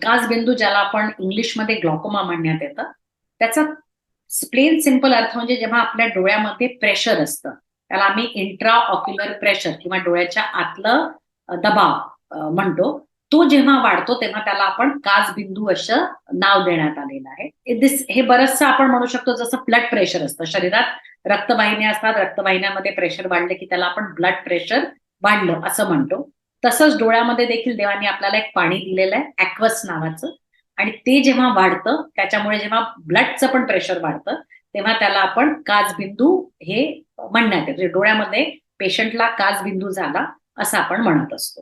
विकासबिंदू ज्याला आपण इंग्लिशमध्ये ग्लॉकोमा म्हणण्यात येतं त्याचा प्लेन सिंपल अर्थ म्हणजे जेव्हा आपल्या डोळ्यामध्ये प्रेशर असतं त्याला आम्ही इंट्रा ऑक्युलर प्रेशर किंवा डोळ्याच्या आतलं दबाव म्हणतो तो जेव्हा वाढतो तेव्हा त्याला आपण काचबिंदू असं नाव देण्यात आलेलं आहे. दिस हे बरचसं आपण म्हणू शकतो जसं ब्लड प्रेशर असतं. शरीरात रक्तवाहिन्या असतात रक्तवाहिन्यामध्ये प्रेशर वाढले की त्याला आपण ब्लड प्रेशर वाढलं असं म्हणतो. तसंच डोळ्यामध्ये देखील देवाने आपल्याला एक पाणी दिलेलं आहे ॲक्वस नावाचं. आणि ते जेव्हा वाढतं त्याच्यामुळे जेव्हा ब्लडचं पण प्रेशर वाढतं तेव्हा त्याला आपण काचबिंदू हे म्हणण्यात येतं. म्हणजे डोळ्यामध्ये पेशंटला काचबिंदू झाला असं आपण म्हणत असतो.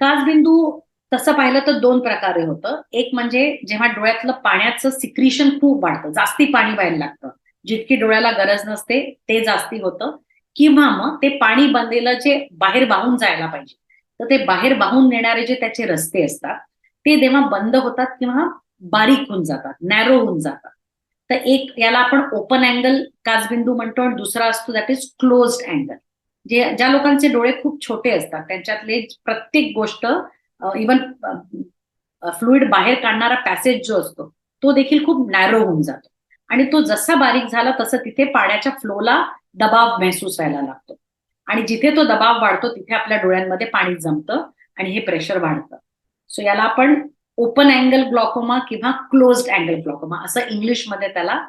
काचबिंदू तसं पाहिलं तर दोन प्रकारे होतं. एक म्हणजे जेव्हा डोळ्यातलं पाण्याचं सिक्रिशन खूप वाढतं जास्ती पाणी व्हायला लागतं. जितकी डोळ्याला गरज नसते ते जास्ती होतं. किंवा मग ते पाणी बांधलेलं जे बाहेर वाहून जायला पाहिजे. तर ते बाहेर वाहून नेणारे जे त्याचे रस्ते असतात ते जेव्हा बंद होतात किंवा बारीक होऊन जातात नॅरो होऊन जातात. तर एक याला आपण ओपन अँगल काचबिंदू म्हणतो आणि दुसरा असतो दॅट इज क्लोज्ड अँगल जे ज्या लोकांचे डोळे खूप छोटे असतात त्यांच्यातले प्रत्येक गोष्ट इवन फ्लुईड बाहेर काढणारा पॅसेज जो असतो तो देखील खूप नॅरो होऊन जातो. आणि तो जसा बारीक झाला तसं तिथे पाण्याच्या फ्लोला दबाव महसूस व्हायला लागतो. आणि जिथे तो दबाव वाढतो तिथे आपल्या डोळ्यांमध्ये पाणी जमतं आणि हे प्रेशर वाढतं. सो याला आपण ओपन अँगल ग्लॉकोमा किंवा क्लोज्ड अँगल ग्लॉकोमा असं इंग्लिशमध्ये त्याला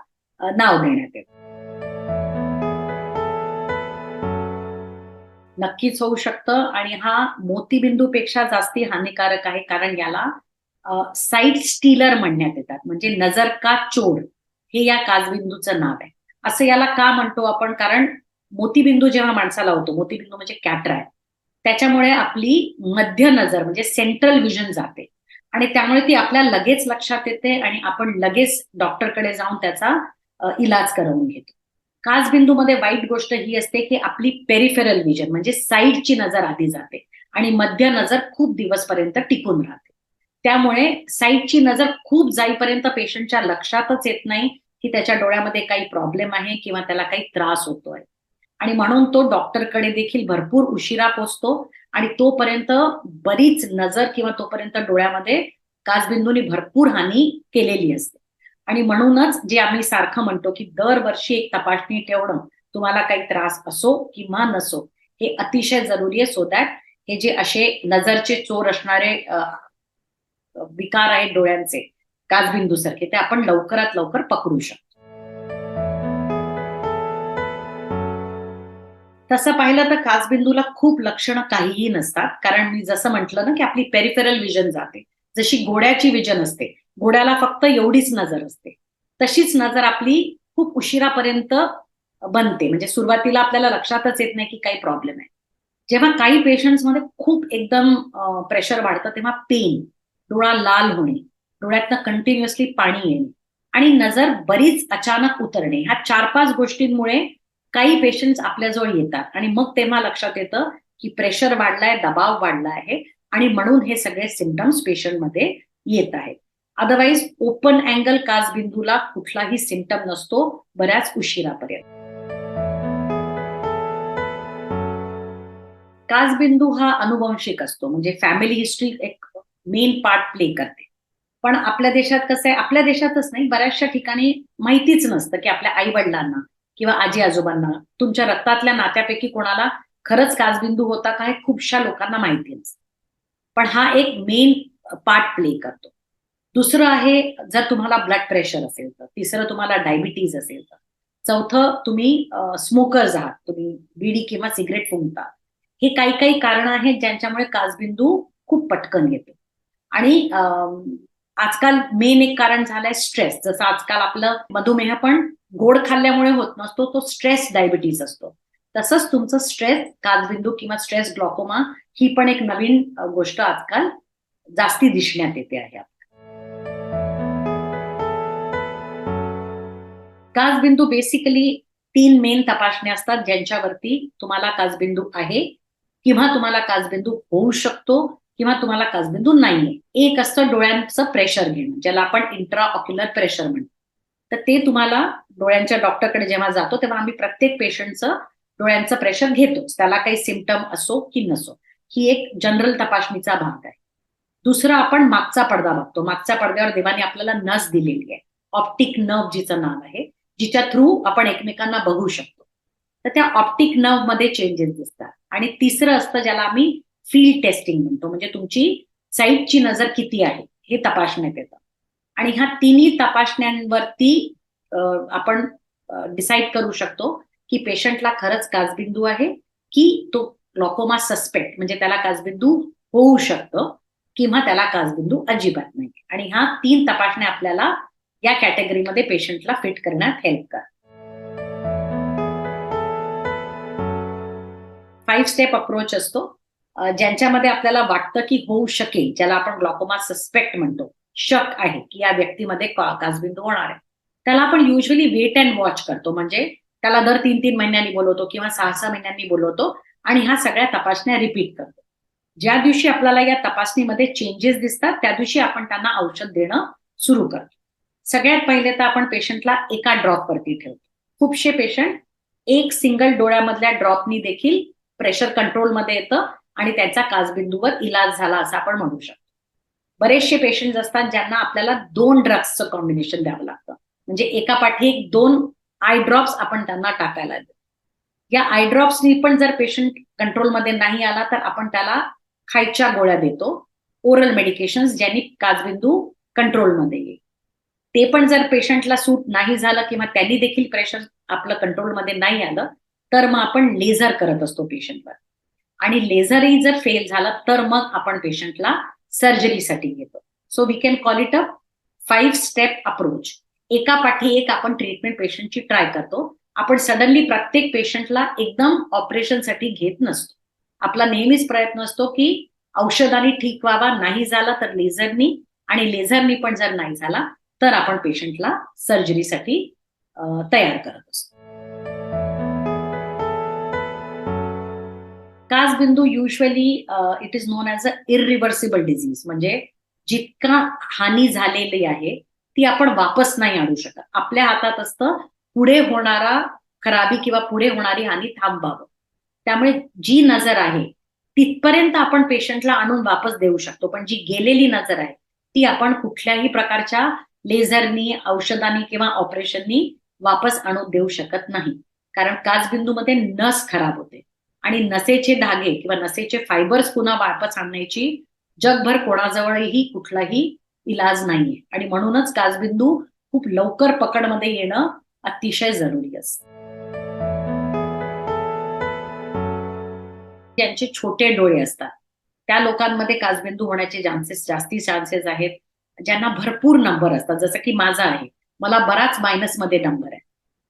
नाव देण्यात येतं. नक्कीच होऊ शकतं आणि हा मोतीबिंदूपेक्षा जास्ती हानिकारक आहे कारण याला साईड स्टीलर म्हणण्यात येतात. म्हणजे नजर का चोर हे या काजबिंदूचं नाव आहे. असं याला का म्हणतो आपण? कारण मोतीबिंदू जेव्हा माणसाला होतो मोतीबिंदू म्हणजे कॅटराय त्याच्यामुळे आपली मध्य नजर म्हणजे सेंट्रल विजन जाते. आणि त्यामुळे ती आपल्या लगेच लक्षात येते आणि आपण लगेच डॉक्टरकडे जाऊन त्याचा इलाज करवून घेतो. काचबिंदूमध्ये वाईट गोष्ट ही असते की आपली पेरिफेरल विजन म्हणजे साईडची नजर आधी जाते आणि मध्य नजर खूप दिवसपर्यंत टिकून राहते. त्यामुळे साईडची नजर खूप जाईपर्यंत पेशंटच्या लक्षातच येत नाही. की त्याच्या डोळ्यामध्ये काही प्रॉब्लेम आहे किंवा त्याला काही त्रास होतोय. आणि म्हणून तो डॉक्टरकडे देखील भरपूर उशिरा पोचतो आणि तोपर्यंत बरीच नजर किंवा तोपर्यंत डोळ्यामध्ये काचबिंदूनी भरपूर हानी केलेली असते. आणि म्हणूनच जे आम्ही सारखं म्हणतो की दरवर्षी एक तपासणी ठेवणं तुम्हाला काही त्रास असो किंवा नसो हे अतिशय जरुरी आहे सो दॅट हे जे असे नजरचे चोर असणारे विकार आहेत डोळ्यांचे काचबिंदू सारखे ते आपण लवकरात लवकर पकडू शकतो. तसं पाहिलं तर काचबिंदूला खूप लक्षणं काहीही नसतात. कारण मी जसं म्हटलं ना की आपली पेरिफेरल विजन जाते. जशी घोड्याची विजन असते. घोड्याला फक्त एवढीच नजर असते. तशीच नजर आपली खूप उशिरापर्यंत बनते. म्हणजे सुरुवातीला आपल्याला लक्षातच येत नाही की काही प्रॉब्लेम आहे. जेव्हा काही पेशंट्समध्ये खूप एकदम प्रेशर वाढतं तेव्हा पेन डोळा लाल होणे डोळ्यातनं कंटिन्युअसली पाणी येणे. आणि नजर बरीच अचानक उतरणे. ह्या चार पाच गोष्टींमुळे काही पेशंट्स आपल्याजवळ येतात. आणि मग तेव्हा लक्षात येतं की प्रेशर वाढलाय दबाव वाढला आहे. आणि म्हणून हे सगळे सिमटम्स पेशंटमध्ये येत आहेत. अदरवाईज ओपन अँगल काचबिंदूला कुठलाही सिमटम नसतो. बऱ्याच उशिरापर्यंत. काचबिंदू हा अनुवंशिक असतो. म्हणजे फॅमिली हिस्ट्री एक मेन पार्ट प्ले करते. पण आपल्या देशात कसं आहे आपल्या देशातच नाही बऱ्याचशा ठिकाणी माहितीच नसतं की आपल्या आई वडिलांना किंवा आजी आजोबांना तुमच्या रक्तातल्या नात्यापैकी कोणाला खरंच काजबिंदू होता का हे खूपशा लोकांना माहिती नसतं. पण हा एक मेन पार्ट प्ले करतो. दुसरं आहे जर तुम्हाला ब्लड प्रेशर असेल तर. तिसरं तुम्हाला डायबिटीज असेल तर. चौथं तुम्ही स्मोकर्स आहात. तुम्ही बिडी किंवा सिगरेट फुंकता. हे काही काही कारण आहेत ज्यांच्यामुळे काजबिंदू खूप पटकन येतो. आणि आजकाल मेन एक कारण झालंय स्ट्रेस जसं आजकाल आपलं मधुमेह पण गोड खाल्ल्यामुळे होत नसतो तो स्ट्रेस डायबिटीज असतो. तसंच तुमचं स्ट्रेस काजबिंदू किंवा स्ट्रेस ग्लॉकोमा ही पण एक नवीन गोष्ट आजकाल जास्ती दिसण्यात येते आहे. काजबिंदू बेसिकली तीन मेन तपासण्या असतात ज्यांच्यावरती तुम्हाला काजबिंदू आहे किंवा तुम्हाला काजबिंदू होऊ शकतो किंवा तुम्हाला काचबिंदू नाहीये. एक असतं डोळ्यांचं प्रेशर घेणं ज्याला आपण इंट्राऑक्युलर प्रेशर म्हणतो. तर ते तुम्हाला डोळ्यांच्या डॉक्टरकडे जेव्हा जातो तेव्हा आम्ही प्रत्येक पेशंटचं डोळ्यांचं प्रेशर घेतोच. त्याला काही सिमटम असो की नसो. ही एक जनरल तपासणीचा भाग आहे. दुसरं आपण मागचा पडदा बघतो. मागच्या पडद्यावर देवाने आपल्याला नस दिलेली आहे. ऑप्टिक नर्व जिचं नाव आहे जिच्या थ्रू आपण एकमेकांना बघू शकतो. तर त्या ऑप्टिक नर्वमध्ये चेंजेस दिसतात. आणि तिसरं असतं ज्याला आम्ही फील्ड टेस्टिंग म्हणतो म्हणजे तुमची साईटची नजर किती आहे हे तपासण्यात येतं. आणि ह्या तिन्ही तपासण्यांवरती आपण डिसाईड करू शकतो की पेशंटला खरंच काजबिंदू आहे की तो ग्लॉकोमा सस्पेक्ट म्हणजे त्याला काजबिंदू होऊ शकतं किंवा त्याला काजबिंदू अजिबात नाही. आणि ह्या तीन तपासण्या आपल्याला या कॅटेगरीमध्ये पेशंटला फिट करण्यात हेल्प कर फाईव्ह स्टेप अप्रोच असतो. ज्यांच्यामध्ये आपल्याला वाटतं की होऊ शकेल ज्याला आपण ग्लॉकोमा सस्पेक्ट म्हणतो शक आहे की या व्यक्तीमध्ये काचबिंदू होणार आहे. त्याला आपण युजली वेट अँड वॉच करतो. म्हणजे त्याला दर तीन तीन महिन्यांनी बोलवतो किंवा सहा सहा महिन्यांनी बोलवतो आणि ह्या सगळ्या तपासण्या रिपीट करतो. ज्या दिवशी आपल्याला या तपासणीमध्ये चेंजेस दिसतात त्या दिवशी आपण त्यांना औषध देणं सुरू करतो. सगळ्यात पहिले तर आपण पेशंटला एका ड्रॉप वरती ठेवतो. खूपशे पेशंट एक सिंगल डोळ्यामधल्या ड्रॉपनी देखील प्रेशर कंट्रोलमध्ये येतं. आणि त्याचा काचबिंदूवर इलाज झाला असं आपण म्हणू शकतो. बरेचसे पेशंट असतात ज्यांना आपल्याला दोन ड्रग्सचं कॉम्बिनेशन द्यावं लागतं. म्हणजे एका पाठी एक दोन आय ड्रॉप्स आपण त्यांना टाकायला देतो या आय ड्रॉप्सनी पण जर पेशंट कंट्रोलमध्ये नाही आला तर आपण त्याला खायच्या गोळ्या देतो. ओरल मेडिकेशन ज्यांनी काचबिंदू कंट्रोलमध्ये येईल. ते पण जर पेशंटला सूट नाही झालं किंवा त्यांनी देखील प्रेशर आपलं कंट्रोलमध्ये नाही आलं तर मग आपण लेझर करत असतो पेशंटवर आणि लेझरही जर फेल झालं तर मग आपण पेशंटला सर्जरीसाठी घेतो. So we can call it a five step approach एका पाठी एक आपण ट्रीटमेंट पेशंटची ट्राय करतो. आपण सडनली प्रत्येक पेशंटला एकदम ऑपरेशनसाठी घेत नसतो. आपला नेहमीच प्रयत्न असतो की औषधाने ठीक व्हावा नाही झाला तर लेझरनी आणि लेझरनी पण जर नाही झाला तर आपण पेशंटला सर्जरीसाठी तयार करत असतो. काचबिंदू usually it is known as a irreversible disease म्हणजे जितका हानी झालेली आहे ती आपण वापस नाही आणू शकत. आपल्या हातात असतं पुढे होणारा खराबी किंवा पुढे होणारी हानी थांबवावं. त्यामुळे जी नजर आहे तिथपर्यंत आपण पेशंटला आणून वापस देऊ शकतो. पण जी गेलेली नजर आहे ती आपण कुठल्याही प्रकारच्या लेझरनी औषधांनी किंवा ऑपरेशननी वापस आणून देऊ शकत नाही. कारण काचबिंदूमध्ये नस खराब होते. आणि नसेचे धागे किंवा नसेचे फायबर्स पुन्हा वापस आणण्याची जगभर कोणाजवळही कुठलाही इलाज नाहीये. आणि म्हणूनच काचबिंदू खूप लवकर पकडमध्ये येणं अतिशय जरुरी असतं. ज्यांचे छोटे डोळे असतात त्या लोकांमध्ये काजबिंदू होण्याचे चान्सेस जास्ती चान्सेस आहेत. ज्यांना भरपूर नंबर असतात जसं की माझा आहे. मला बराच मायनसमध्ये नंबर आहे.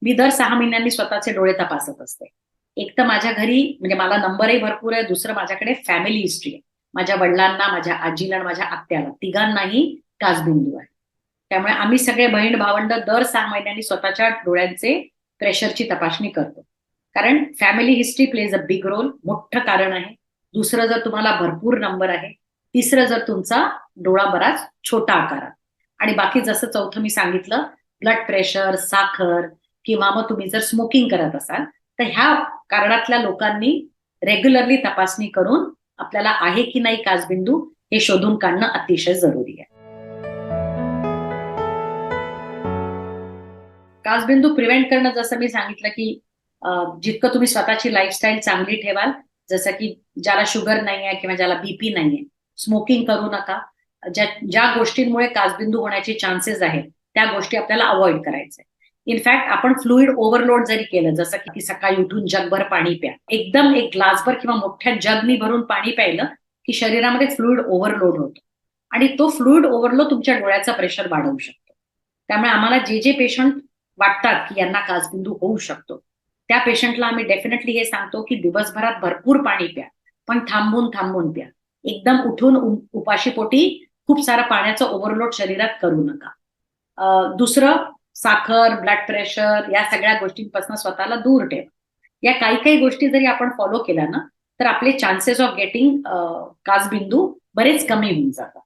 मी दर सहा महिन्यांनी स्वतःचे डोळे तपासत असते. एक तर माझ्या घरी म्हणजे मला नंबरही भरपूर आहे दुसरं माझ्याकडे फॅमिली हिस्ट्री आहे. माझ्या वडिलांना माझ्या आजीला आणि माझ्या आत्याला. तिघांनाही काजबिंदू आहे. त्यामुळे आम्ही सगळे बहीण भावंड दर सहा महिन्यांनी स्वतःच्या डोळ्यांचे प्रेशरची तपासणी करतो. कारण family history plays a big role मोठं कारण आहे. दुसरं जर तुम्हाला भरपूर नंबर आहे तिसरं जर तुमचा डोळा बराच छोटा आकारात. आणि बाकी जसं चौथं मी सांगितलं ब्लड प्रेशर साखर किंवा मग तुम्ही जर स्मोकिंग करत असाल तर ह्या कारणातल्या लोकांनी रेग्युलरली तपासणी करून आपल्याला आहे की नाही काचबिंदू हे शोधून काढणं अतिशय जरुरी आहे. काचबिंदू प्रिव्हेंट करणं जसं मी सांगितलं की जितकं तुम्ही स्वतःची लाईफस्टाईल चांगली ठेवाल जसं की ज्याला शुगर नाही आहे किंवा ज्याला बीपी नाही आहे स्मोकिंग करू नका. ज्या ज्या गोष्टींमुळे काचबिंदू होण्याचे चान्सेस आहेत त्या गोष्टी आपल्याला अवॉइड करायचे इनफॅक्ट आपण फ्लुईड ओव्हरलोड जरी केलं जसं की सकाळी उठून जगभर पाणी प्या एकदम एक ग्लासभर किंवा मोठ्या जगनी भरून पाणी प्यायलं की शरीरामध्ये फ्लुईड ओव्हरलोड होतो. आणि तो फ्लुईड ओव्हरलोड तुमच्या डोळ्याचा प्रेशर वाढवू शकतो. त्यामुळे आम्हाला जे जे पेशंट वाटतात की यांना काचबिंदू होऊ शकतो त्या पेशंटला आम्ही डेफिनेटली हे सांगतो की दिवसभरात भरपूर पाणी प्या पण थांबून थांबून प्या. एकदम उठून उपाशीपोटी खूप सारा पाण्याचा ओव्हरलोड शरीरात करू नका. दुसरं साखर ब्लड प्रेशर या सगळ्या गोष्टींपासून स्वतःला दूर ठेवा. या काही काही गोष्टी जरी आपण फॉलो केल्या ना तर आपले चान्सेस ऑफ गेटिंग काचबिंदू बरेच कमी होऊन जातात.